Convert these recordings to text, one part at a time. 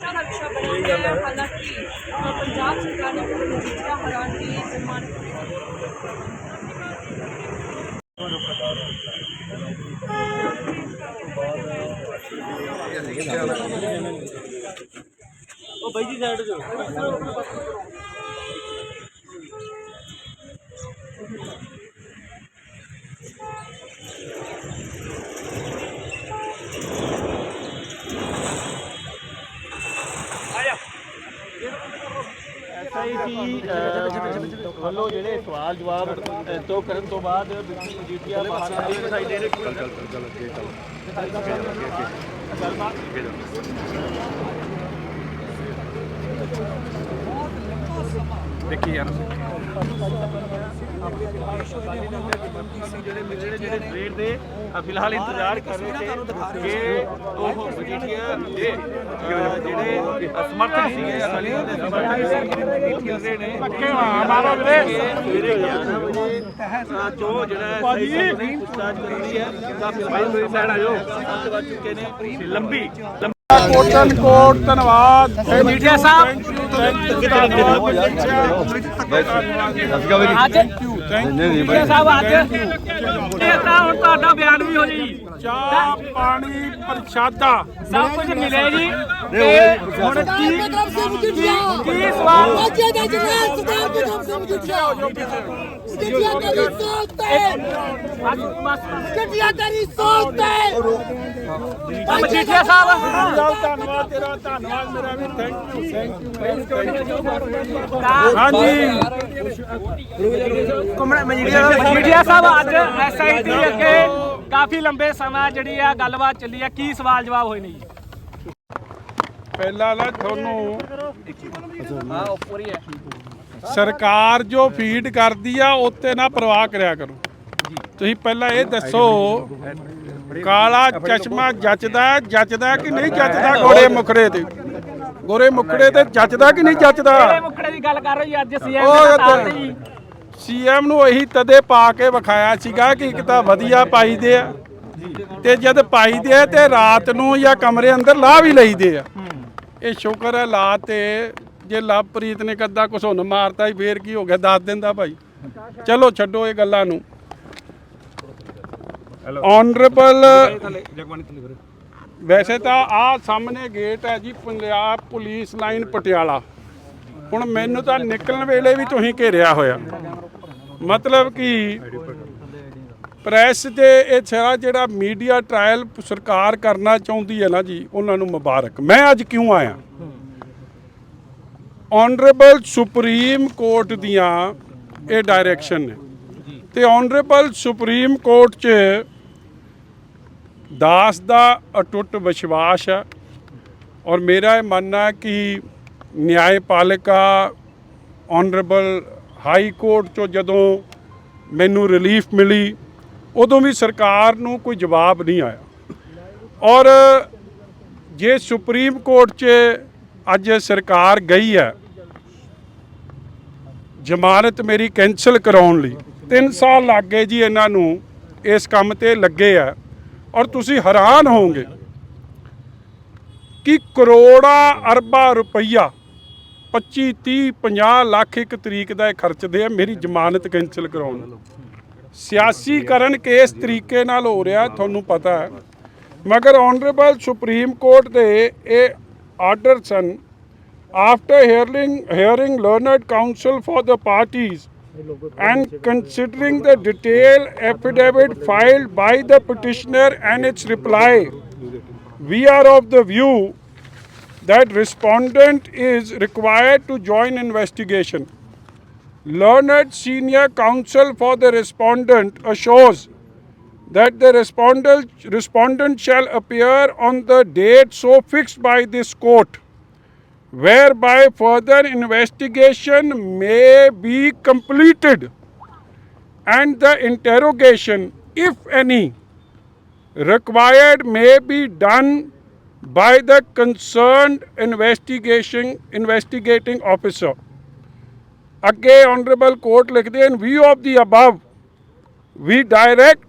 ਸਾਰਾ ਵਿਸ਼ਾ ਬਣ ਗਿਆ ਹੈ ਹਾਲਾਂਕਿ ਅ, ਪੰਜਾਬ ਸਰਕਾਰ ਨੇ ਕੋਈ ਮਜੀਠੀਆ ਹਰਾਨ ਦੀ ਜ਼ਮਾਨਤ ਉਹ ਬਾਈ ਵੱਲੋਂ ਜਿਹੜੇ ਸਵਾਲ ਜਵਾਬ ਤੋਂ ਕਰਨ ਤੋਂ ਬਾਅਦ ਬਿਲਕੁਲ ਮਜੀਠੀਆ ਬਾਹਰ ਦੀ ਸਾਈਡ ਦੇ ਜਿਹੜੇ ਜਿਹੜੇ ਦੇ ਫਿਲਹਾਲ ਇੰਤਜ਼ਾਰ ਕਰ ਰਹੇ ਕਿ ਉਹ ਮਜੀਠੀਆ ਦੇ ਜਿਹੜੇ ਸਮਰਥਕ ਸੀਗੇ ਅਕਾਲੀ ਦਲ ਦੇ ਸਮਰਥਕ ਮਜੀਠੀਆ ਦੇ ਨੇ ਪੱਕੇ ਮਾਰੋ ਵੀਰੇ ਸਵੇਰੇ 11 ਵਜੇ ਜੋ ਜਿਹੜਾ ਭਾਜੀ ਕਰਨੀ ਹੈ ਕਾਫੀ ਭਾਈ ਮੇਰੇ ਸਾਈਡ ਆ ਜਾਓ ਸੱਤ ਚੁੱਕੇ ਨੇ ਲੰਬੀ ਤੁਹਾਡਾ ਕੋਟਨ ਕੋਟ ਧੰਨਵਾਦ। ਮੀਡੀਆ ਸਾਹਿਬ ਅੱਜ ਸਾਹਿਬ ਤੁਹਾਡਾ ਬਿਆਨ ਵੀ ਹੋ ਚਾਹ ਪਾਣੀ ਪ੍ਰਸ਼ਾਦਾ। ਸਭ ਕੁਝ ਮਿਲੇ ਗੱਡੀਆਂ ਤੇਰੀ ਸੋਚ ਤੇ। ਮਜੀਠੀਆ ਸਾਹਿਬ। ਧੰਨਵਾਦ ਤੇਰਾ ਧੰਨਵਾਦ ਮੇਰਾ ਵੀ ਥੈਂਕ ਯੂ ਹਾਂਜੀ। ਕੁਮੜਾ ਮਜੀਠੀਆ ਮਜੀਠੀਆ ਸਾਹਿਬ ਅੱਜ ਐਸਆਈਟੀ ਅੱਗੇ ਕਾਫੀ ਲੰਬੇ ਸਮਾਂ ਜਿਹੜੀ ਆ ਗੱਲਬਾਤ ਚੱਲੀ ਆ। ਕੀ ਸਵਾਲ ਜਵਾਬ ਹੋਏ ਨੇ ਜੀ? ਪਹਿਲਾ ਤੁਹਾਨੂੰ ਸਰਕਾਰ ਜੋ ਫੀਡ ਕਰਦੀ ਆ ਉੱਤੇ ਨਾ ਪ੍ਰਵਾਹ ਕਰਿਆ ਕਰੋ। ਤੁਸੀਂ ਪਹਿਲਾਂ ਇਹ ਦੱਸੋ ਕਾਲਾ ਚਸ਼ਮਾ ਜੱਚਦਾ ਜੱਚਦਾ ਕਿ ਨਹੀਂ ਜੱਚਦਾ ਗੋਰੇ ਮੁਖੜੇ ਤੇ? ਗੋਰੇ ਮੁਖੜੇ ਤੇ ਜੱਚਦਾ ਕਿ ਨਹੀਂ ਜੱਚਦਾ? ਕਿਹੜੇ ਮੁੱਖੜੇ ਦੀ ਗੱਲ ਕਰ ਰਹੀ ਅੱਜ ਸੀਐਮ ਉਹ ਦੇ ਨਾਲ ਜੀ। ਸੀਐਮ ਨੂੰ ਇਹੀ ਤਦੇ ਪਾ ਕੇ ਵਿਖਾਇਆ ਸੀਗਾ ਕਿ ਇੱਕ ਤਾਂ ਵਧੀਆ ਪਾਈਦੇ ਆ ਤੇ ਜਦ ਪਾਈਦੇ ਆ ਤੇ ਰਾਤ ਨੂੰ ਜਾਂ ਕਮਰੇ ਅੰਦਰ ਲਾ ਵੀ ਲਈਦੇ ਆ। ਇਹ ਸ਼ੁਕਰ ਹੈ ਲਾ ਤੇ ਜੇ ਲਵਪ੍ਰੀਤ ਨੇ ਕੱਦਾ ਕੁਛ ਹੁਣ ਮਾਰਤਾ ਹੀ ਫੇਰ ਕੀ ਹੋ ਗਿਆ ਦੱਸ ਦਿੰਦਾ ਭਾਈ। ਚਲੋ ਛੱਡੋ ਇਹ ਗੱਲਾਂ ਨੂੰ। ਆਨਰੇਬਲ ਵੈਸੇ ਤਾਂ ਆ ਸਾਹਮਣੇ ਗੇਟ ਹੈ ਜੀ ਪੰਜਾਬ ਪੁਲਿਸ ਲਾਈਨ ਪਟਿਆਲਾ। ਹੁਣ ਮੈਨੂੰ ਤਾਂ ਨਿਕਲਣ ਵੇਲੇ ਵੀ ਤੁਸੀਂ ਘੇਰਿਆ ਹੋਇਆ। ਮਤਲਬ ਕਿ ਪ੍ਰੈਸ ਦੇ ਇਹ ਸਾਰਾ ਜਿਹੜਾ ਮੀਡੀਆ ਟ੍ਰਾਇਲ ਸਰਕਾਰ ਕਰਨਾ ਚਾਹੁੰਦੀ ਹੈ ਨਾ ਜੀ ਉਹਨਾਂ ਨੂੰ ਮੁਬਾਰਕ। ਮੈਂ ਅੱਜ ਕਿਉਂ ਆਇਆ? ਆਨਰੇਬਲ ਸੁਪਰੀਮ ਕੋਰਟ ਦੀਆਂ ਇਹ ਡਾਇਰੈਕਸ਼ਨ ਨੇ। ਤੇ ਆਨਰੇਬਲ ਸੁਪਰੀਮ ਕੋਰਟ 'ਚ ਦਾਸ ਦਾ ਅਟੁੱਟ ਵਿਸ਼ਵਾਸ ਹੈ ਔਰ ਮੇਰਾ ਇਹ ਮੰਨਣਾ ਹੈ ਕਿ ਨਿਆਂਪਾਲਿਕਾ ਆਨਰੇਬਲ ਹਾਈ ਕੋਰਟ ਚੋਂ ਜਦੋਂ ਮੈਨੂੰ ਰਿਲੀਫ ਮਿਲੀ, ਉਦੋਂ ਵੀ ਸਰਕਾਰ ਨੂੰ ਕੋਈ ਜਵਾਬ ਨਹੀਂ ਆਇਆ। ਔਰ ਜੇ ਸੁਪਰੀਮ ਕੋਰਟ 'ਚ ਅੱਜ ਸਰਕਾਰ ਗਈ ਹੈ, ਜ਼ਮਾਨਤ ਮੇਰੀ ਕੈਂਸਲ ਕਰਾਉਣ ਲਈ 3 ਸਾਲ ਲੱਗ ਗਏ ਜੀ ਇਹਨਾਂ ਨੂੰ, ਇਸ ਕੰਮ ਤੇ ਲੱਗੇ ਆ। ਔਰ ਤੁਸੀਂ ਹੈਰਾਨ ਹੋਵੋਗੇ ਕਿ ਕਰੋੜਾਂ ਅਰਬਾਂ ਰੁਪਈਆ 25 30 50 ਲੱਖ ਇੱਕ ਤਰੀਕ ਦਾ ਇਹ ਖਰਚਦੇ ਆ ਮੇਰੀ ਜ਼ਮਾਨਤ ਕੈਂਸਲ ਕਰਾਉਣ। ਸਿਆਸੀਕਰਨ ਕੇਸ ਤਰੀਕੇ ਨਾਲ ਹੋ ਰਿਹਾ, ਤੁਹਾਨੂੰ ਪਤਾ ਹੈ। ਮਗਰ ਆਨਰੇਬਲ ਸੁਪਰੀਮ ਕੋਰਟ ਦੇ ਇਹ ਆਰਡਰ ਸਨ, after hearing hearing learned counsel for the parties and considering the detailed affidavit filed by the petitioner and its reply we are of the view that respondent is required to join investigation. Learned senior counsel for the respondent assures that the respondent respondent shall appear on the date so fixed by this court whereby further investigation may be completed and the interrogation, if any, required may be done by the concerned investigation investigating officer. Again, Honorable Court, in view of the above, we direct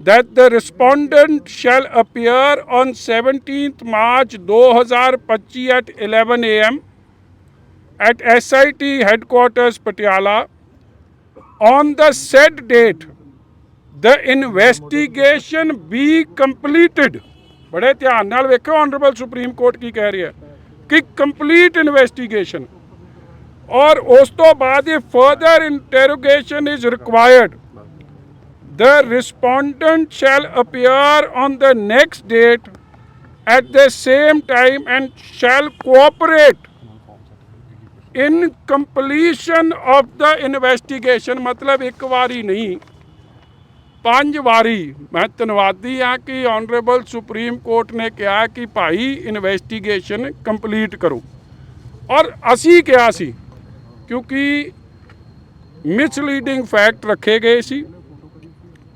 that the respondent shall appear on 17th March 2025 at 11 a.m. at SIT headquarters Patiala on the said date the investigation be completed ਬੜੇ ਧਿਆਨ ਨਾਲ ਵੇਖੋ honourable supreme court ਕੀ ਕਹਿ ਰਿਹਾ ਕਿ complete investigation ਔਰ ਉਸ ਤੋਂ ਬਾਅਦ ਇਹ further interrogation is required the respondent shall appear on the next date at the same time and shall cooperate in completion of the investigation ਮਤਲਬ ਇੱਕ ਵਾਰੀ ਨਹੀਂ ਪੰਜ ਵਾਰੀ ਮੈਂ ਧੰਨਵਾਦੀ ਹਾਂ ਕਿ ਆਨਰੇਬਲ ਸੁਪਰੀਮ ਕੋਰਟ ਨੇ ਕਿਹਾ ਕਿ ਭਾਈ ਇਨਵੈਸਟੀਗੇਸ਼ਨ ਕੰਪਲੀਟ ਕਰੋ ਔਰ ਅਸੀਂ ਕਿਹਾ ਸੀ ਕਿਉਂਕਿ ਮਿਸਲੀਡਿੰਗ ਫੈਕਟ ਰੱਖੇ ਗਏ ਸੀ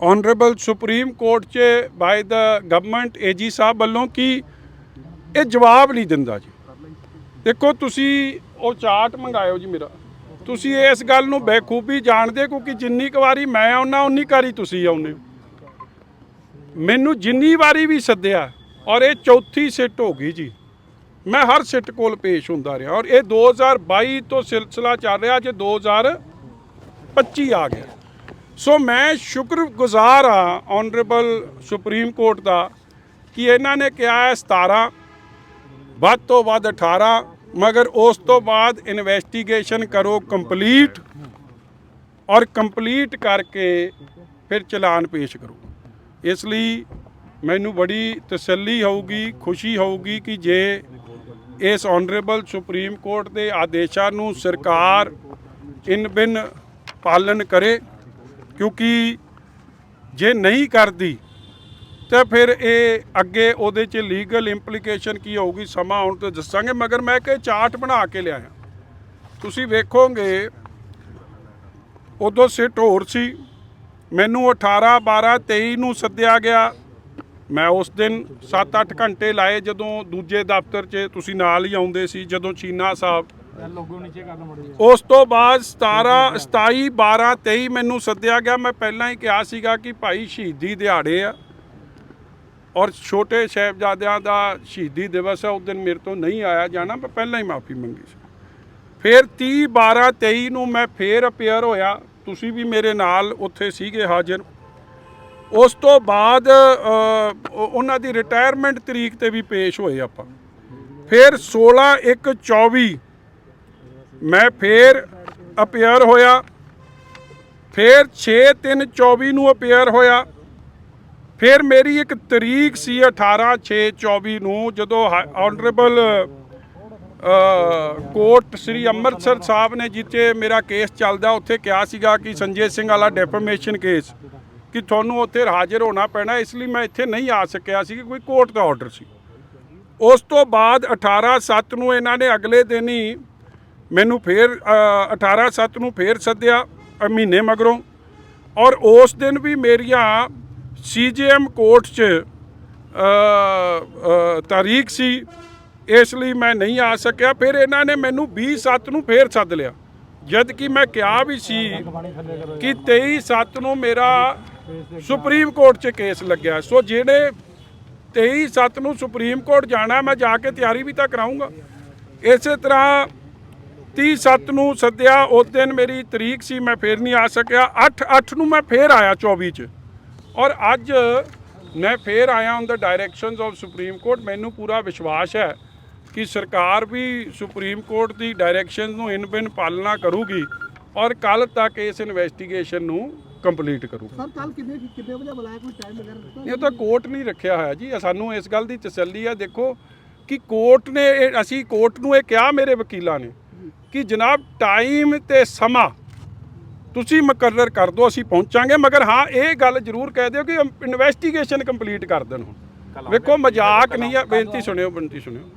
ਆਨਰੇਬਲ ਸੁਪਰੀਮ ਕੋਰਟ 'ਚ ਬਾਈ ਦਾ ਗਵਰਨਮੈਂਟ ਏਜੀ ਸਾਹਿਬ ਵੱਲੋਂ ਕਿ ਇਹ ਜਵਾਬ ਨਹੀਂ ਦਿੰਦਾ ਜੀ? ਦੇਖੋ ਤੁਸੀਂ ਉਹ ਚਾਰਟ ਮੰਗਾਇਓ ਜੀ ਮੇਰਾ। ਤੁਸੀਂ ਇਸ ਗੱਲ ਨੂੰ ਬੇਖੂਬੀ ਜਾਣਦੇ ਕਿਉਂਕਿ ਜਿੰਨੀ ਕੁ ਵਾਰੀ ਮੈਂ ਆਉਣਾ ਉਨੀ ਵਾਰੀ ਤੁਸੀਂ ਆਉਂਦੇ ਹੋ। ਮੈਨੂੰ ਜਿੰਨੀ ਵਾਰੀ ਵੀ ਸੱਦਿਆ ਔਰ ਇਹ ਚੌਥੀ ਸਿੱਟ ਹੋ ਗਈ ਜੀ। ਮੈਂ ਹਰ ਸਿੱਟ ਕੋਲ ਪੇਸ਼ ਹੁੰਦਾ ਰਿਹਾ ਔਰ ਇਹ 2022 ਤੋਂ ਸਿਲਸਿਲਾ ਚੱਲ ਰਿਹਾ ਜੇ 2025 ਆ ਗਿਆ। ਸੋ ਮੈਂ ਸ਼ੁਕਰਗੁਜ਼ਾਰ ਆ ਆਨਰੇਬਲ ਸੁਪਰੀਮ ਕੋਰਟ ਦਾ, ਕਿ ਇਹਨਾਂ ਨੇ ਕਿਹਾ ਹੈ 17 ਵੱਧ ਤੋਂ ਵੱਧ 18 ਮਗਰ ਉਸ ਤੋਂ ਬਾਅਦ ਇਨਵੈਸਟੀਗੇਸ਼ਨ ਕਰੋ ਕੰਪਲੀਟ ਔਰ ਕੰਪਲੀਟ ਕਰਕੇ ਫਿਰ ਚਲਾਨ ਪੇਸ਼ ਕਰੋ। ਇਸ ਲਈ ਮੈਨੂੰ ਬੜੀ ਤਸੱਲੀ ਹੋਊਗੀ, ਖੁਸ਼ੀ ਹੋਊਗੀ ਕਿ ਜੇ ਇਸ ਆਨਰੇਬਲ ਸੁਪਰੀਮ ਕੋਰਟ ਦੇ ਆਦੇਸ਼ਾਂ ਨੂੰ ਸਰਕਾਰ ਇਨ ਬਿਨ ਪਾਲਨ ਕਰੇ ਕਿਉਂਕਿ ਜੇ ਨਹੀਂ ਕਰਦੀ, ਤਾਂ ਫਿਰ ਇਹ ਅੱਗੇ ਉਹਦੇ 'ਚ ਲੀਗਲ ਇੰਪਲੀਕੇਸ਼ਨ ਕੀ ਹੋਊਗੀ, ਸਮਾਂ ਆਉਣ ਤੇ ਦੱਸਾਂਗੇ, ਮਗਰ ਮੈਂ ਕਿ ਚਾਰਟ ਬਣਾ ਕੇ ਲਿਆਇਆ। ਤੁਸੀਂ ਵੇਖੋਗੇ, ਉਦੋਂ ਸਿੱਟ ਹੋਰ ਸੀ। ਮੈਨੂੰ 18 12 23 ਨੂੰ ਸੱਦਿਆ ਗਿਆ। ਮੈਂ ਉਸ ਦਿਨ 7-8 ਘੰਟੇ ਲਾਏ ਜਦੋਂ ਦੂਜੇ ਦਫ਼ਤਰ 'ਚ ਤੁਸੀਂ ਨਾਲ ਹੀ ਆਉਂਦੇ ਸੀ, ਜਦੋਂ ਚੀਨਾ ਸਾਹਿਬ ਉਸ ਤੋਂ ਬਾਅਦ 17 27 12 23 ਮੈਨੂੰ ਸੱਦਿਆ ਗਿਆ। ਮੈਂ ਪਹਿਲਾਂ ਹੀ ਕਿਹਾ ਸੀਗਾ ਕਿ ਭਾਈ ਸ਼ਹੀਦੀ ਦਿਹਾੜੇ ਆ। ਔਰ ਛੋਟੇ ਸਾਹਿਬਜ਼ਾਦਿਆਂ ਦਾ ਸ਼ਹੀਦੀ ਦਿਵਸ ਹੈ ਉਸ ਦਿਨ ਮੇਰੇ ਤੋਂ ਨਹੀਂ ਆਇਆ ਜਾਣਾ। ਮੈਂ ਪਹਿਲਾਂ ਹੀ ਮਾਫੀ ਮੰਗੀ ਸੀ। ਫਿਰ 30 12 23 ਨੂੰ ਮੈਂ ਫੇਰ ਅਪੀਅਰ ਹੋਇਆ। ਤੁਸੀਂ ਵੀ ਮੇਰੇ ਨਾਲ ਉੱਥੇ ਸੀਗੇ ਹਾਜ਼ਰ। ਉਸ ਤੋਂ ਬਾਅਦ ਉਹਨਾਂ ਦੀ ਰਿਟਾਇਰਮੈਂਟ ਤਰੀਕ ਤੇ ਵੀ ਪੇਸ਼ ਹੋਏ ਆਪਾਂ। ਫਿਰ 16 1 24 ਮੈਂ ਫੇਰ ਅਪੀਅਰ ਹੋਇਆ। ਫਿਰ 6 3 24 ਨੂੰ ਅਪੀਅਰ ਹੋਇਆ। ਫਿਰ ਮੇਰੀ ਇੱਕ ਤਰੀਕ ਸੀ 18 6 24 ਨੂੰ, ਜਦੋਂ ਆਨਰੇਬਲ ਕੋਰਟ ਸ੍ਰੀ ਅੰਮ੍ਰਿਤਸਰ ਸਾਹਿਬ ਨੇ ਜਿੱਥੇ ਮੇਰਾ ਕੇਸ ਚੱਲਦਾ, ਉੱਥੇ ਕਿਹਾ ਸੀਗਾ ਕਿ ਸੰਜੇ ਸਿੰਘ ਵਾਲਾ ਡੈਫੇਮੇਸ਼ਨ ਕੇਸ ਕਿ ਤੁਹਾਨੂੰ ਉੱਥੇ ਹਾਜ਼ਰ ਹੋਣਾ ਪੈਣਾ, ਇਸ ਲਈ ਮੈਂ ਇੱਥੇ ਨਹੀਂ ਆ ਸਕਿਆ ਸੀ, ਕਿ ਕੋਈ ਕੋਰਟ ਦਾ ਆਰਡਰ ਸੀ। ਉਸ ਤੋਂ ਬਾਅਦ 18 7 ਨੂੰ ਇਹਨਾਂ ਨੇ ਅਗਲੇ ਦਿਨ ਹੀ ਮੈਨੂੰ ਫੇਰ ਅ, 18 7 ਨੂੰ ਫੇਰ ਸੱਦਿਆ ਮਹੀਨੇ ਮਗਰੋਂ। ਔਰ ਉਸ ਦਿਨ ਵੀ ਮੇਰੀਆਂ ਸੀਜੀਐਮ ਕੋਰਟ 'ਚ ਤਾਰੀਖ ਸੀ ਇਸ ਲਈ ਮੈਂ ਨਹੀਂ ਆ ਸਕਿਆ। ਫਿਰ ਇਹਨਾਂ ਨੇ ਮੈਨੂੰ 20 7 ਨੂੰ ਫੇਰ ਸੱਦ ਲਿਆ। ਜਦ ਕਿ ਮੈਂ ਕਿਹਾ ਵੀ ਸੀ ਕਿ 23 7 ਨੂੰ ਮੇਰਾ ਸੁਪਰੀਮ ਕੋਰਟ 'ਚ ਕੇਸ ਲੱਗਿਆ। ਸੋ ਜਿਹੜੇ 23 7 ਨੂੰ ਸੁਪਰੀਮ ਕੋਰਟ ਜਾਣਾ ਮੈਂ ਜਾ ਕੇ ਤਿਆਰੀ ਵੀ ਤਾਂ ਕਰਾਉਂਗਾ ਇਸੇ ਤਰ੍ਹਾਂ 30 7 ਨੂੰ ਸੱਦਿਆ ਉਸ ਦਿਨ ਮੇਰੀ ਤਰੀਕ ਸੀ ਮੈਂ ਫੇਰ ਨਹੀਂ ਆ ਸਕਿਆ। 8 8 ਨੂੰ ਮੈਂ ਫੇਰ ਆਇਆ 24 ਚ। ਔਰ ਅੱਜ ਮੈਂ ਫੇਰ ਆਇਆ on the directions of supreme court ਮੈਨੂੰ ਪੂਰਾ ਵਿਸ਼ਵਾਸ ਹੈ ਕਿ ਸਰਕਾਰ ਵੀ ਸੁਪਰੀਮ ਕੋਰਟ ਦੀ ਡਾਇਰੈਕਸ਼ਨ ਨੂੰ ਇਨ ਬਿਨ ਪਾਲਣਾ ਕਰੂਗੀ ਔਰ ਕੱਲ ਤੱਕ ਇਸ ਇਨਵੈਸਟੀਗੇਸ਼ਨ ਨੂੰ ਕੰਪਲੀਟ ਕਰੂਗੀ। ਸਰ ਕੱਲ ਕਿੰਨੇ ਕਿੰਨੇ ਵਜੇ ਬੁਲਾਇਆ ਕੋਈ ਟਾਈਮ ਵਗੈਰਾ ਇਹ ਤਾਂ ਕੋਰਟ ਨਹੀਂ ਰੱਖਿਆ ਹੋਇਆ ਜੀ। ਸਾਨੂੰ ਇਸ ਗੱਲ ਦੀ ਤਸੱਲੀ ਹੈ ਦੇਖੋ ਕਿ ਕੋਰਟ ਨੇ ਅਸੀਂ ਕੋਰਟ ਨੂੰ ਇਹ ਕਿਹਾ ਮੇਰੇ ਵਕੀਲਾਂ ਨੇ। ਕਿ ਜਨਾਬ ਟਾਈਮ ਤੇ ਸਮਾਂ ਤੁਸੀਂ ਮੁਕਰਰ ਕਰ ਦਿਓ ਅਸੀਂ ਪਹੁੰਚਾਂਗੇ। ਮਗਰ ਹਾਂ ਇਹ ਗੱਲ ਜ਼ਰੂਰ ਕਹਿ ਦਿਓ ਕਿ ਇਨਵੈਸਟੀਗੇਸ਼ਨ ਕੰਪਲੀਟ ਕਰ ਦੇਣ ਹੁਣ। ਵੇਖੋ ਮਜ਼ਾਕ ਨਹੀਂ ਆ ਬੇਨਤੀ ਸੁਣਿਓ ਬੇਨਤੀ ਸੁਣਿਓ।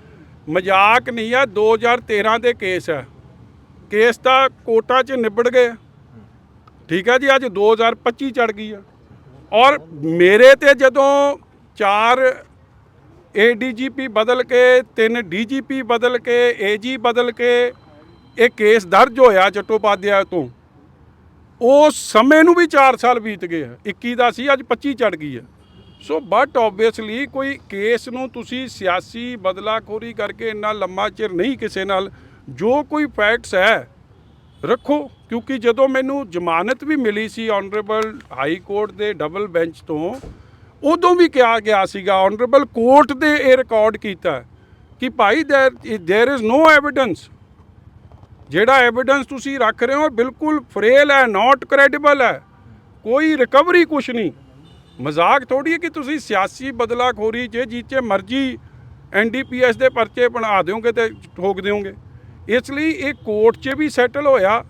ਮਜ਼ਾਕ ਨਹੀਂ ਆ 2013 ਦੇ ਕੇਸ ਹੈ ਕੇਸ ਤਾਂ ਕੋਰਟਾਂ 'ਚ ਨਿਬੜ ਗਏ। ਠੀਕ ਹੈ ਜੀ ਅੱਜ 2025 ਚੜ ਗਈ ਆ। ਔਰ ਮੇਰੇ ਤੇ ਜਦੋਂ ਚਾਰ ਏਡੀਜੀਪੀ ਬਦਲ ਕੇ ਤਿੰਨ ਡੀਜੀਪੀ ਬਦਲ ਕੇ ਏਜੀ ਬਦਲ ਕੇ ਇਹ ਕੇਸ ਦਰਜ ਹੋਇਆ ਚਟੋਪਾਧਿਆ ਤੋਂ ਉਸ ਸਮੇਂ ਨੂੰ ਵੀ 4 ਸਾਲ ਬੀਤ ਗਏ ਆ 21 ਦਾ ਸੀ ਅੱਜ 25 ਚੜ ਗਈ ਆ ਸੋ ਬਟ ਆਬਵੀਅਸਲੀ ਕੋਈ ਕੇਸ ਨੂੰ ਤੁਸੀਂ ਸਿਆਸੀ ਬਦਲਾਖੋਰੀ ਕਰਕੇ ਇੰਨਾ ਲੰਮਾ ਚਿਰ ਨਹੀਂ ਕਿਸੇ ਨਾਲ ਜੋ ਕੋਈ ਫੈਕਟਸ ਹੈ ਰੱਖੋ ਕਿਉਂਕਿ ਜਦੋਂ ਮੈਨੂੰ ਜ਼ਮਾਨਤ ਵੀ ਮਿਲੀ ਸੀ ਆਨਰੇਬਲ ਹਾਈ ਕੋਰਟ ਦੇ ਡਬਲ ਬੈਂਚ ਤੋਂ ਉਦੋਂ ਵੀ ਕਿਹਾ ਗਿਆ ਸੀਗਾ ਆਨਰੇਬਲ ਕੋਰਟ ਦੇ ਇਹ ਰਿਕਾਰਡ ਕੀਤਾ ਕਿ ਭਾਈ there there is no evidence ਜਿਹੜਾ ਐਵੀਡੈਂਸ ਤੁਸੀਂ ਰੱਖ ਰਹੇ ਹੋ ਬਿਲਕੁਲ ਫਰੇਲ ਹੈ ਨਾਟ ਕ੍ਰੈਡੀਬਲ ਹੈ। ਕੋਈ ਰਿਕਵਰੀ ਕੁਛ ਨਹੀਂ। ਮਜ਼ਾਕ ਥੋੜੀ ਹੈ ਕਿ ਤੁਸੀਂ ਸਿਆਸੀ ਬਦਲਾਖੋਰੀ 'ਚ ਜਿੱਚੇ ਮਰਜ਼ੀ ਐਨਡੀਪੀਐਸ ਦੇ ਪਰਚੇ ਬਣਾ ਦਿਓਗੇ ਤੇ ਠੋਕ ਦਿਓਗੇ। ਇਸ ਲਈ ਇਹ ਕੋਰਟ 'ਚ ਵੀ ਸੈਟਲ ਹੋਇਆ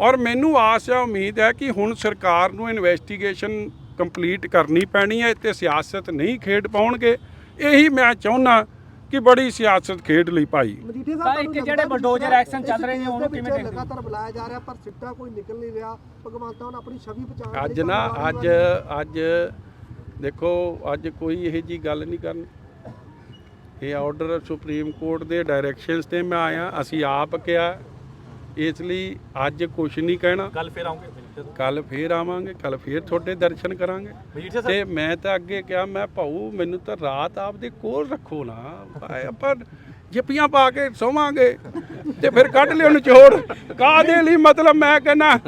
ਔਰ ਮੈਨੂੰ ਆਸ ਹੈ ਉਮੀਦ ਹੈ ਕਿ ਹੁਣ ਸਰਕਾਰ ਨੂੰ ਇਨਵੈਸਟੀਗੇਸ਼ਨ ਕੰਪਲੀਟ ਕਰਨੀ ਪੈਣੀ ਹੈ ਤੇ ਸਿਆਸਤ ਨਹੀਂ ਖੇਡ ਪਾਉਣਗੇ। ਇਹੀ ਮੈਂ ਚਾਹੁੰਦਾ ਕਿ ਬੜੀ ਸਿਆਸਤ ਖੇਡ ਲਈ ਭਾਈ। ਮਜੀਠੀਆ ਤਾਂ ਸਾਹਿਬ ਇੱਕ ਤੁਹਾਨੂੰ ਜਿਹੜੇ ਲੱਗਦਾ bulldozer ਕਿ action ਚੱਲ ਰਹੇ ਨੇ, ਇਸ ਉਹਨੂੰ case ਦੇ ਕਿਵੇਂ ਪਿੱਛੇ ਦੇਖਦੇ ਹੋ? ਲਗਾਤਾਰ ਬੁਲਾਇਆ ਜਾ ਰਿਹਾ ਪਰ ਸਿੱਟਾ ਕੋਈ ਨਿਕਲ ਨਹੀਂ ਰਿਹਾ। ਭਗਵੰਤ ਮਾਨ ਆਪਣੀ ਛਵੀ ਬਚਾਉਣ ਅੱਜ ਨਾ ਅੱਜ ਅੱਜ ਦੇਖੋ ਅੱਜ ਕੋਈ ਇਹੋ ਜੀ ਗੱਲ ਨਹੀਂ ਕਰਨੀ। ਇਹ ਆਰਡਰ ਸੁਪਰੀਮ ਕੋਰਟ ਦੇ ਡਾਇਰੈਕਸ਼ਨਸ ਤੇ ਮੈਂ ਆਇਆ ਅਸੀਂ ਆਪ ਕਿਹਾ ਇਸ ਲਈ ਅੱਜ ਕੁਝ ਨਹੀਂ ਕਹਿਣਾ। ਕੱਲ ਫੇਰ ਆਉਂਗੇ। ਕੱਲ ਫੇਰ ਆਵਾਂਗੇ ਕੱਲ ਫੇਰ ਤੁਹਾਡੇ ਦਰਸ਼ਨ ਕਰਾਂਗੇ। ਤੇ ਮੈਂ ਤਾਂ ਅੱਗੇ ਕਿਹਾ ਮੈਂ ਭਾਊ ਮੈਨੂੰ ਤਾਂ ਰਾਤ ਆਪਦੇ ਕੋਲ ਰੱਖੋ ਨਾ। ਆਪਾਂ ਜੱਪੀਆਂ ਪਾ ਕੇ ਸੋਵਾਂਗੇ ਤੇ ਫਿਰ ਕੱਢ ਲਿਓ ਨਿਚੋੜ ਕਾਦੇ ਲਈ? ਮਤਲਬ ਮੈਂ ਕਹਿੰਦਾ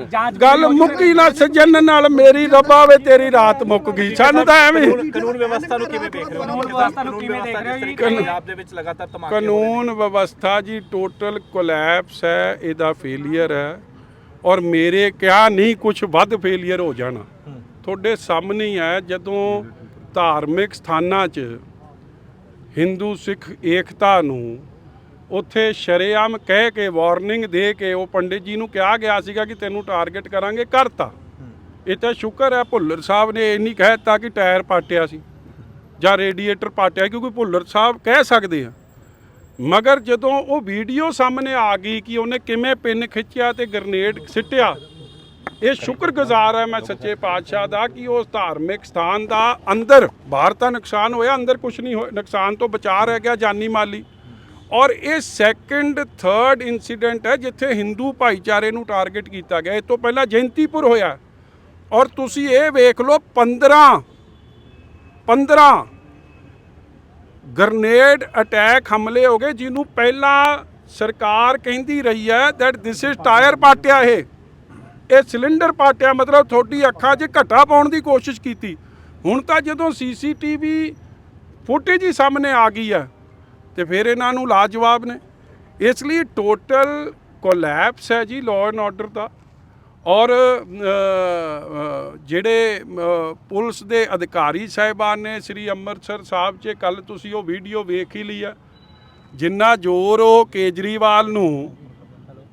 ਗੱਲ ਮੁੱਕੀ ਨਾ ਸੱਜਣ ਨਾਲ ਮੇਰੀ ਰੱਬਾ ਵੇ ਤੇਰੀ ਰਾਤ ਮੁੱਕ ਗਈ। ਸਾਨੂੰ ਤਾਂ ਐਵੇਂ ਕਾਨੂੰਨ ਵਿਵਸਥਾ ਨੂੰ ਕਿਵੇਂ ਦੇਖ ਰਹੇ ਹੋ? ਕਾਨੂੰਨ ਵਿਵਸਥਾ ਨੂੰ ਕਿਵੇਂ ਦੇਖ ਰਹੇ ਹੋ ਜੀ? ਪੰਜਾਬ ਦੇ ਵਿੱਚ ਲਗਾਤਾਰ ਧਮਾਕੇ ਹੋ ਰਹੇ ਨੇ। ਕਾਨੂੰਨ ਵਿਵਸਥਾ ਜੀ ਟੋਟਲ ਕੋਲੈਪਸ ਹੈ ਇਹਦਾ ਫੇਲਿਅਰ ਹੈ। ਔਰ ਮੇਰੇ ਕਿਹਾ ਨਹੀਂ ਕੁਝ ਵੱਧ ਫੇਲਿਅਰ ਹੋ ਜਾਣਾ। ਤੁਹਾਡੇ ਸਾਹਮਣੇ ਹੀ ਹੈ ਜਦੋਂ ਧਾਰਮਿਕ ਸਥਾਨਾਂ 'ਚ ਹਿੰਦੂ ਸਿੱਖ ਏਕਤਾ ਨੂੰ ਉੱਥੇ ਸ਼ਰੇਆਮ ਕਹਿ ਕੇ ਵਾਰਨਿੰਗ ਦੇ ਕੇ ਉਹ ਪੰਡਿਤ ਜੀ ਨੂੰ ਕਿਹਾ ਗਿਆ ਸੀਗਾ ਕਿ ਤੈਨੂੰ ਟਾਰਗੇਟ ਕਰਾਂਗੇ ਕਰਤਾ। ਇਹ ਤਾਂ ਸ਼ੁਕਰ ਹੈ ਭੁੱਲਰ ਸਾਹਿਬ ਨੇ ਇੰਨੀ ਕਹਿ ਦਿੱਤਾ ਕਿ ਟਾਇਰ ਪਾਟਿਆ ਸੀ ਜਾਂ ਰੇਡੀਏਟਰ ਪਾਟਿਆ ਕਿਉਂਕਿ ਭੁੱਲਰ ਸਾਹਿਬ ਕਹਿ ਸਕਦੇ ਆ। ਮਗਰ ਜਦੋਂ ਉਹ ਵੀਡੀਓ ਸਾਹਮਣੇ ਆ ਗਈ ਕਿ ਉਹਨੇ ਕਿਵੇਂ ਪਿੰਨ ਖਿੱਚਿਆ ਤੇ ਗ੍ਰਨੇਡ ਸਿੱਟਿਆ, ਇਹ ਸ਼ੁਕਰਗੁਜ਼ਾਰ ਹੈ ਮੈਂ ਸੱਚੇ ਪਾਤਸ਼ਾਹ ਦਾ ਕਿ ਉਸ ਧਾਰਮਿਕ ਸਥਾਨ ਦਾ ਅੰਦਰ ਬਾਹਰ ਤਾਂ ਨੁਕਸਾਨ ਹੋਇਆ, ਅੰਦਰ ਕੁਝ ਨਹੀਂ ਹੋਇਆ, ਨੁਕਸਾਨ ਤੋਂ ਬਚਾ ਰਹਿ ਗਿਆ ਜਾਨੀ ਮਾਲੀ। ਔਰ ਇਹ ਸੈਕੰਡ ਥਰਡ ਇਨਸੀਡੈਂਟ ਹੈ ਜਿੱਥੇ ਹਿੰਦੂ ਭਾਈਚਾਰੇ ਨੂੰ ਟਾਰਗੇਟ ਕੀਤਾ ਗਿਆ। ਇਹ ਤੋਂ ਪਹਿਲਾਂ ਜੈਂਤੀਪੁਰ ਹੋਇਆ। ਔਰ ਤੁਸੀਂ ਇਹ ਵੇਖ ਲਓ 15 15 ਗ੍ਰਨੇਡ ਅਟੈਕ ਹਮਲੇ ਹੋ ਗਏ, ਜਿਹਨੂੰ ਪਹਿਲਾਂ ਸਰਕਾਰ ਕਹਿੰਦੀ ਰਹੀ ਹੈ ਦੈਟ ਥਿਸ ਇਜ਼ ਟਾਇਰ ਪਾਟਿਆ ਇਹ। ਇਹ ਸਿਲੰਡਰ ਪਾਟਿਆ, ਮਤਲਬ ਤੁਹਾਡੀ ਅੱਖਾਂ 'ਚ ਘਟਾ ਪਾਉਣ ਦੀ ਕੋਸ਼ਿਸ਼ ਕੀਤੀ। ਹੁਣ ਤਾਂ ਜਦੋਂ ਸੀਸੀਟੀਵੀ ਫੁਟੇਜ ਹੀ ਸਾਹਮਣੇ ਆ ਗਈ ਹੈ, ਤੇ ਫਿਰ ਇਹਨਾਂ ਨੂੰ ਲਾਜਵਾਬ ਨੇ। ਇਸ ਲਈ ਟੋਟਲ ਕੋਲੈਪਸ ਹੈ ਜੀ ਲਾਅ ਐਂਡ ਆਰਡਰ ਦਾ। ਔਰ ਜਿਹੜੇ ਪੁਲਿਸ ਦੇ ਅਧਿਕਾਰੀ ਸਾਹਿਬਾਨ ਨੇ ਸ੍ਰੀ ਅੰਮ੍ਰਿਤਸਰ ਸਾਹਿਬ 'ਚ ਕੱਲ ਤੁਸੀਂ ਉਹ ਵੀਡੀਓ ਵੇਖ ਹੀ ਲਈ ਆ, ਜਿੰਨਾ ਜ਼ੋਰ ਉਹ ਕੇਜਰੀਵਾਲ ਨੂੰ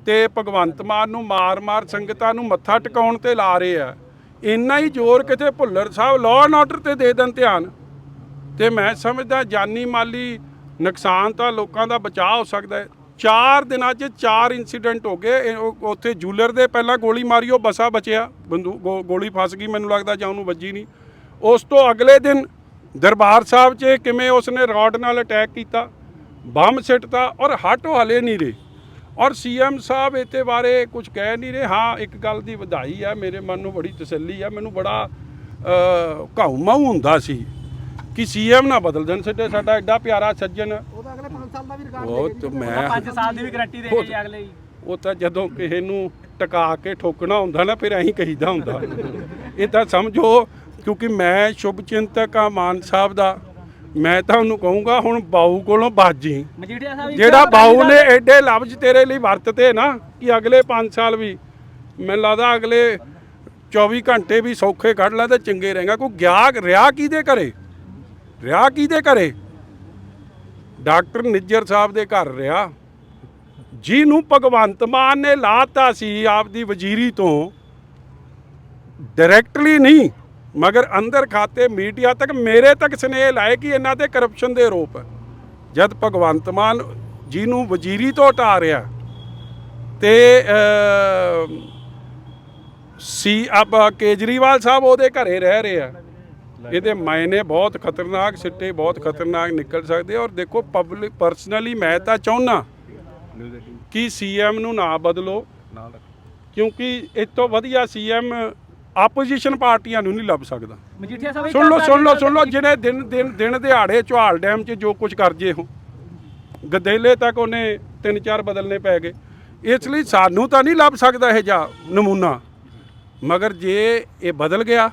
ਤੇ ਭਗਵੰਤ ਮਾਨ ਨੂੰ ਮਾਰ-ਮਾਰ ਸੰਗਤਾਂ ਨੂੰ ਮੱਥਾ ਟਿਕਾਉਣ ਤੇ ਲਾ ਰਹੇ ਆ, ਇੰਨਾ ਹੀ ਜ਼ੋਰ ਕਿਤੇ Bhullar Sahib law and order ਤੇ ਦੇ ਦੇਣ ਧਿਆਨ। ਤੇ ਮੈਂ ਸਮਝਦਾ ਜਾਨੀ ਮਾਲੀ ਨੁਕਸਾਨ ਤਾਂ ਲੋਕਾਂ ਦਾ ਬਚਾਅ ਹੋ ਸਕਦਾ ਹੈ। ਚਾਰ ਦਿਨਾਂ 'ਚ ਚਾਰ ਇਨਸੀਡੈਂਟ ਹੋ ਗਏ। ਇਹ ਉਹ- ਉੱਥੇ ਜੂਲਰ ਦੇ ਪਹਿਲਾਂ ਗੋਲੀ ਮਾਰੀ, ਉਹ ਬਸਾ ਬਚਿਆ। ਬੰਦੂ ਗੋ- ਗੋਲੀ ਫਸ ਗਈ, ਮੈਨੂੰ ਲੱਗਦਾ ਜਾਂ ਉਹਨੂੰ ਵੱਜੀ ਨਹੀਂ। ਉਸ ਤੋਂ ਅਗਲੇ ਦਿਨ ਦਰਬਾਰ ਸਾਹਿਬ 'ਚ ਕਿਵੇਂ ਉਸਨੇ ਰੌਡ ਨਾਲ ਅਟੈਕ ਕੀਤਾ, ਬੰਬ ਸਿੱਟਤਾ ਔਰ ਹਟੋ ਹਲੇ ਨਹੀਂ ਰਹੇ। ਔਰ ਸੀਐਮ ਸਾਹਿਬ ਇਹਦੇ ਬਾਰੇ ਕੁਝ ਕਹਿ ਨਹੀਂ ਰਹੇ। ਹਾਂ, ਇੱਕ ਗੱਲ ਦੀ ਵਧਾਈ ਹੈ ਮੇਰੇ ਮਨ ਨੂੰ ਬੜੀ ਤਸੱਲੀ ਹੈ ਮੈਨੂੰ ਬੜਾ ਘਾਉ ਮਾਊ ਹੁੰਦਾ ਸੀ ਕਿ ਸੀਐਮ ਨਾ ਬਦਲ ਦੇਣ। ਸਾਡੇ ਸਾਡਾ ਐਡਾ ਪਿਆਰਾ ਸੱਜਣ ਦਾ ਵੀ ਰਿਕਾਰਡ ਉਹ ਤੇ ਮੈਂ 5 ਸਾਲ ਦੀ ਵੀ ਗਾਰੰਟੀ ਦੇ ਕੇ ਜੀ ਅਗਲੇ ਜੀ ਉਹ ਤਾਂ ਜਦੋਂ ਕਿਸੇ ਨੂੰ ਟਿਕਾ ਕੇ ਠੋਕਣਾ ਹੁੰਦਾ ਨਾ ਫਿਰ ਐਂ ਕਹੀਦਾ ਹੁੰਦਾ। ਇਹ ਤਾਂ ਸਮਝੋ ਕਿਉਂਕਿ ਮੈਂ ਸ਼ੁਭ ਚਿੰਤਕ ਆ ਮਾਨ ਸਾਹਿਬ ਦਾ। ਮੈਂ ਤਾਂ ਉਹਨੂੰ ਕਹੂੰਗਾ ਹੁਣ ਬਾਊ ਕੋਲੋਂ ਬਾਜੀ। ਜਿਹੜਾ ਬਾਊ ਨੇ ਐਡੇ ਲਫ਼ਜ਼ ਤੇਰੇ ਲਈ ਵਰਤਤੇ ਨਾ ਕਿ ਅਗਲੇ 5 ਸਾਲ ਵੀ ਮੈਨੂੰ ਲੱਗਦਾ ਅਗਲੇ 24 ਘੰਟੇ ਵੀ ਸੌਖੇ ਕੱਢ ਲੈ ਤੇ ਚੰਗੇ ਰਹੇਗਾ। ਕੋਈ ਗਿਆ ਰਿਆ ਕਿਹਦੇ ਘਰੇ? ਰਿਆ ਕਿਹਦੇ ਘਰੇ? ਡਾਕਟਰ ਨਿੱਜਰ ਸਾਹਿਬ ਦੇ ਘਰ ਰਿਹਾ। ਜਿਹਨੂੰ ਭਗਵੰਤ ਮਾਨ ਨੇ ਲਾਤਾ ਸੀ ਆਪਦੀ ਵਜ਼ੀਰੀ ਤੋਂ। ਡਾਇਰੈਕਟਲੀ ਨਹੀਂ, ਮਗਰ ਅੰਦਰ ਖਾਤੇ ਮੀਡੀਆ ਤੱਕ ਮੇਰੇ ਤੱਕ ਸਨੇਹ ਲਾਏ ਕਿ ਇਹਨਾਂ ਤੇ ਕਰਪਸ਼ਨ ਦੇ ਆਰੋਪ ਹੈ। ਜਦ ਭਗਵੰਤ ਮਾਨ ਜਿਹਨੂੰ ਵਜ਼ੀਰੀ ਤੋਂ ਹਟਾ ਰਿਹਾ, ਤੇ ਸੀ ਅਬ ਕੇਜਰੀਵਾਲ ਸਾਹਿਬ ਉਹਦੇ ਘਰੇ ਰਹਿ ਰਹੇ ਆ। ਇਹਦੇ ਮਾਇਨੇ ਬਹੁਤ ਖਤਰਨਾਕ ਸਿੱਟੇ ਬਹੁਤ ਖਤਰਨਾਕ ਨਿਕਲ ਸਕਦੇ ਔਰ ਦੇਖੋ ਪਬਲਿਕ ਪਰਸਨਲੀ ਮੈਂ ਤਾਂ ਚਾਹੁੰਨਾ ਕਿ ਸੀਐਮ ਨੂੰ ਨਾ ਬਦਲੋ। ਕਿਉਂਕਿ ਇਸ ਤੋਂ ਵਧੀਆ ਸੀਐਮ ਆਪੋਜੀਸ਼ਨ ਪਾਰਟੀਆਂ ਨੂੰ ਨਹੀਂ ਲੱਭ ਸਕਦਾ। ਮਜੀਠੀਆ ਸਾਹਿਬ ਸੁਣ ਲਓ ਸੁਣ ਲਓ ਸੁਣ ਲਓ ਜਿਹੜੇ ਦਿਨ ਦਿਨ ਦਿਨ ਦਿਹਾੜੇ ਚੌਹਾਲ ਡੈਮ 'ਚ ਜੋ ਕੁਝ ਕਰ ਜੇ ਹੋ ਗਦੇਲੇ ਤੱਕ ਉਹਨੇ ਤਿੰਨ ਚਾਰ ਬਦਲਨੇ ਪੈ ਗਏ। ਇਸ ਲਈ ਸਾਨੂੰ ਤਾਂ ਨਹੀਂ ਲੱਭ ਸਕਦਾ ਇਹ ਜਾ ਨਮੂਨਾ। ਮਗਰ ਜੇ ਇਹ ਬਦਲ ਗਿਆ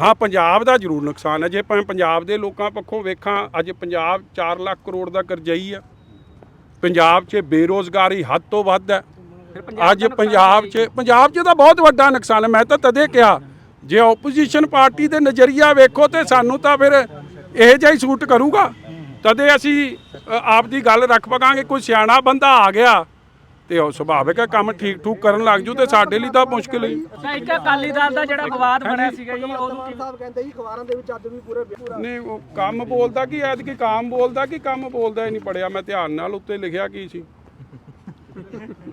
ਹਾਂ ਪੰਜਾਬ ਦਾ ਜ਼ਰੂਰ ਨੁਕਸਾਨ ਹੈ। ਜੇ ਭਾਵੇਂ ਪੰਜਾਬ ਦੇ ਲੋਕਾਂ ਪੱਖੋਂ ਵੇਖਾਂ ਅੱਜ ਪੰਜਾਬ 4 ਲੱਖ ਕਰੋੜ ਦਾ ਕਰਜ਼ਈ ਆ। ਪੰਜਾਬ 'ਚ ਬੇਰੋਜ਼ਗਾਰੀ ਹੱਦ ਤੋਂ ਵੱਧ ਹੈ। ਅੱਜ ਪੰਜਾਬ 'ਚ ਪੰਜਾਬ 'ਚ ਤਾਂ ਬਹੁਤ ਵੱਡਾ ਨੁਕਸਾਨ ਹੈ। ਮੈਂ ਤਾਂ ਤਦੇ ਕਿਹਾ ਜੇ ਆਪੋਜੀਸ਼ਨ ਪਾਰਟੀ ਦੇ ਨਜ਼ਰੀਆ ਵੇਖੋ ਤੇ ਸਾਨੂੰ ਤਾਂ ਫਿਰ ਇਹ ਜਿਹਾ ਹੀ ਸੂਟ ਕਰੂਗਾ। ਤਦੇ ਅਸੀਂ ਆਪ ਦੀ ਗੱਲ ਰੱਖ ਪਕਾਂਗੇ। ਕੋਈ ਸਿਆਣਾ ਬੰਦਾ ਆ ਗਿਆ ਤੇ ਉਹ ਸੁਭਾਵਿਕ ਹੈ ਕੰਮ ਠੀਕ ਠੂਕ ਕਰਨ ਲੱਗ ਜੂ ਤੇ ਸਾਡੇ ਲਈ ਤਾਂ ਮੁਸ਼ਕਿਲ ਹੀ। ਇੱਕ ਅਕਾਲੀ ਦਲ ਦਾ ਜਿਹੜਾ ਵਿਵਾਦ ਬਣਿਆ ਸੀਗਾ ਜੀ ਉਹਨੂੰ ਸਾਹਿਬ ਕਹਿੰਦੇ ਜੀ ਅਖਬਾਰਾਂ ਦੇ ਵਿੱਚ ਅੱਜ ਵੀ ਪੂਰੇ ਪੂਰਾ ਨਹੀਂ ਉਹ ਕੰਮ ਬੋਲਦਾ ਕਿ ਐਦ ਕੀ ਕੰਮ ਬੋਲਦਾ ਕਿ ਕੰਮ ਬੋਲਦਾ ਹੀ ਨਹੀਂ ਪੜਿਆ। ਮੈਂ ਧਿਆਨ ਨਾਲ ਉੱਤੇ ਲਿਖਿਆ ਕੀ ਸੀ।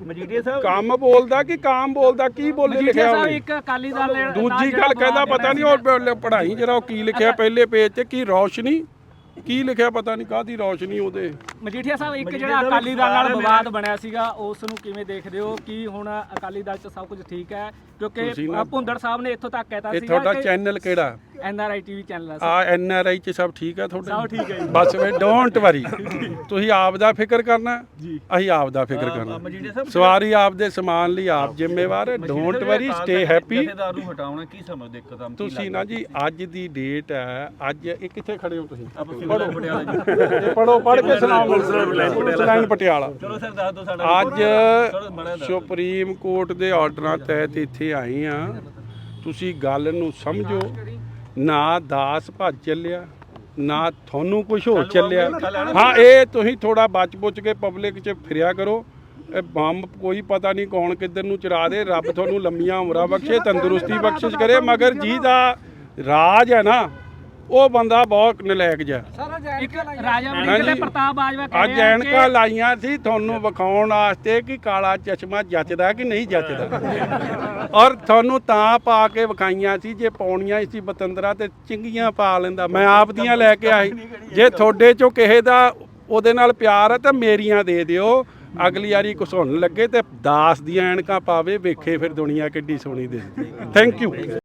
ਮਜੀਠੀਆ ਸਾਹਿਬ ਕੰਮ ਬੋਲਦਾ ਕਿ ਕਾਮ ਬੋਲਦਾ ਕੀ ਬੋਲੇ ਮਜੀਠੀਆ ਲਿਖਿਆ ਸਾਹਿਬ ਉਹਨੇ? ਇੱਕ ਅਕਾਲੀ ਦਲ ਦੂਜੀ ਗੱਲ ਕਹਿੰਦਾ ਪਤਾ ਨਹੀਂ ਉਹ ਪੜਾਈ ਜਿਹੜਾ ਉਹ ਕੀ ਲਿਖਿਆ ਪਹਿਲੇ ਪੇਜ ਤੇ ਕੀ ਰੌਸ਼ਨੀ ਕੀ ਲਿਖਿਆ ਪਤਾ ਨਹੀਂ ਕਾਦੀ ਰੌਸ਼ਨੀ ਉਹਦੇ। ਮਜੀਠੀਆ ਸਾਹਿਬ ਇੱਕ ਜਿਹੜਾ ਅਕਾਲੀ ਦਲ ਨਾਲ ਵਿਵਾਦ ਬਣਿਆ ਸੀਗਾ ਉਸ ਨੂੰ ਕਿਵੇਂ ਦੇਖਦੇ ਹੋ? ਕਿ ਹੁਣ ਅਕਾਲੀ ਦਲ 'ਚ ਸਭ ਕੁਝ ਠੀਕ ਹੈ? ਕਿਉਂਕਿ ਭੁੰਦੜ ਸਾਹਿਬ ਨੇ ਇੱਥੋਂ ਤੱਕ ਕਹਿਤਾ ਇਹ ਸੀਗਾ ਤੁਹਾਡਾ ਚੈਨਲ ਕਿਹੜਾ? N R I TV channel ਹੈ ਆ ਐਨ ਆਰ ਆਈ ਚ ਸਭ ਠੀਕ ਹੈ ਤੁਹਾਡੇ? ਸਭ ਠੀਕ ਹੈ ਜੀ। ਬਸ ਵੇ ਡੋਂਟ ਵਰੀ ਤੁਸੀਂ ਆਪ ਦਾ ਫਿਕਰ ਕਰਨਾ। ਅਸੀਂ ਆਪ ਦਾ ਫਿਕਰ ਕਰਨਾ। ਸਵਾਰੀ ਆਪ ਦੇ ਸਮਾਨ ਲਈ ਆਪ ਜ਼ਿੰਮੇਵਾਰ ਹੈ। ਡੋਂਟ ਵਰੀ ਸਟੇ ਹੈਪੀ ਜਥੇਦਾਰ ਨੂੰ ਹਟਾਉਣਾ ਕੀ ਸਮਝਦੇ ਇੱਕਦਮ ਤੁਸੀਂ ਨਾ ਜੀ ਅੱਜ ਦੀ ਡੇਟ ਹੈ। ਅੱਜ ਇਹ ਕਿੱਥੇ ਖੜੇ ਹੋ ਤੁਸੀਂ? ਪੜੋ ਪੜੋ ਪੜ ਕੇ ਸੁਣਾਓ। Police line Patiala. ਚਲੋ ਸਰ ਦੱਸ ਦਿਓ ਸਾਡਾ ਅੱਜ ਸੁਪਰੀਮ ਕੋਰਟ ਦੇ ਆਰਡਰਾਂ ਤਹਿਤ ਇੱਥੇ ਆਏ ਆ ਤੁਸੀਂ ਗੱਲ ਨੂੰ ਸਮਝੋ। ਨਾ ਦਾਸ ਭੱਜ ਚੱਲਿਆ ਨਾ ਤੁਹਾਨੂੰ ਕੁਝ ਹੋ ਚੱਲਿਆ। ਹਾਂ ਇਹ ਤੁਸੀਂ ਥੋੜਾ ਬਚ-ਬੁਚ ਕੇ ਪਬਲਿਕ 'ਚ ਫਿਰਿਆ ਕਰੋ। ਇਹ ਬੰਬ ਕੋਈ ਪਤਾ ਨਹੀਂ ਕੌਣ ਕਿੱਧਰ ਨੂੰ ਚਰਾ ਦੇ। ਰੱਬ ਤੁਹਾਨੂੰ ਲੰਮੀਆਂ ਉਮਰਾਂ ਬਖਸ਼ੇ ਤੰਦਰੁਸਤੀ ਬਖਸ਼ਿਸ਼ ਕਰੇ। ਮਗਰ ਜੀ ਦਾ ਰਾਜ ਹੈ ਨਾ। ਉਹ ਬੰਦਾ ਬਹੁਤ ਨਲਾਇਕ ਜਿਹਾ। ਇੱਕ ਰਾਜਾ ਵੜਿੰਗ ਹਾਂਜੀ। ਤੇ ਪ੍ਰਤਾਪ ਬਾਜਵਾ ਕਹਿ ਅੱਜ ਰਹੇ ਐਨਕਾਂ ਕਿ ਲਾਈਆਂ ਸੀ ਤੁਹਾਨੂੰ ਵਿਖਾਉਣ ਵਾਸਤੇ ਕਿ ਕਾਲਾ ਚਸ਼ਮਾ ਜੱਚਦਾ ਕਿ ਨਹੀਂ ਜੱਚਦਾ। ਔਰ ਤੁਹਾਨੂੰ ਤਾਂ ਪਾ ਕੇ ਵਿਖਾਈਆਂ ਸੀ ਜੇ ਪਾਉਣੀਆਂ ਸੀ ਬਤੰਦਰਾ ਤੇ ਚਿੰਗੀਆਂ ਪਾ ਲੈਂਦਾ। ਮੈਂ ਆਪ ਦੀਆਂ ਲੈ ਕੇ ਆਈ। ਜੇ ਤੁਹਾਡੇ ਚੋਂ ਕਿਸੇ ਦਾ ਉਹਦੇ ਨਾਲ ਪਿਆਰ ਹੈ ਤਾਂ ਮੇਰੀਆਂ ਦੇ ਦਿਓ। ਅਗਲੀ ਵਾਰੀ ਘੁਸਾਉਣ ਲੱਗੇ ਤੇ ਦਾਸ ਦੀਆਂ ਐਨਕਾਂ ਪਾਵੇ ਵੇਖੇ ਫਿਰ ਦੁਨੀਆ ਕਿੱਡੀ ਸੋਹਣੀ ਦਿਸਦੀ। Thank you